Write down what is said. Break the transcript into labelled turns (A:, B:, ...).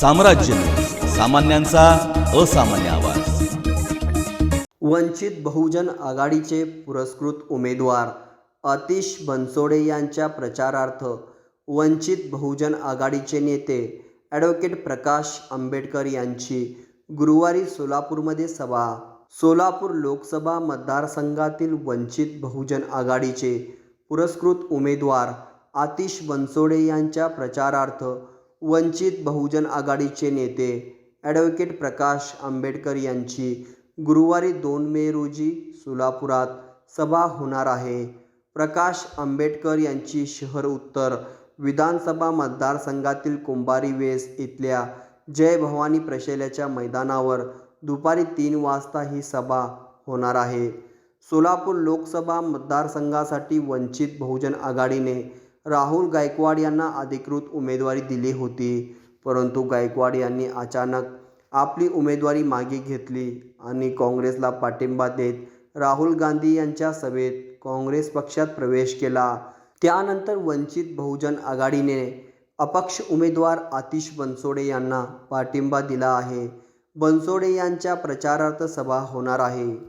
A: साम्राज्य. सामान्यांचा असामान्य आवाज.
B: वंचित बहुजन आघाडीचे पुरस्कृत उमेदवार अतिश बनसोडे यांच्या प्रचारार्थ वंचित बहुजन आघाडीचे नेते ॲडव्होकेट प्रकाश आंबेडकर यांची गुरुवारी सोलापूरमध्ये सभा. सोलापूर लोकसभा मतदारसंघातील वंचित बहुजन आघाडीचे पुरस्कृत उमेदवार आतिश बनसोडे यांच्या प्रचारार्थ वंचित बहुजन आघाडीचे नेते ॲडव्होकेट प्रकाश आंबेडकर यांची गुरुवारी दोन मे रोजी सोलापुरात सभा होणार आहे. प्रकाश आंबेडकर यांची शहर उत्तर विधानसभा मतदारसंघातील कुंभारी वेस इथल्या जय भवानी प्रशैल्याच्या मैदानावर दुपारी तीन वाजता ही सभा होणार आहे. सोलापूर लोकसभा मतदारसंघासाठी वंचित बहुजन आघाडीने राहुल गायकवाड यांना अधिकृत उमेदवारी दिली होती. परंतु गायकवाड यांनी अचानक आपली उमेदवारी मागे घेतली आणि काँग्रेसला पाठिंबा देत राहुल गांधी यांच्या सभेत काँग्रेस पक्षात प्रवेश केला. त्यानंतर वंचित बहुजन आघाडीने अपक्ष उमेदवार आतिश बनसोडे यांना पाठिंबा दिला आहे. बनसोडे यांच्या प्रचारार्थ सभा होणार आहे.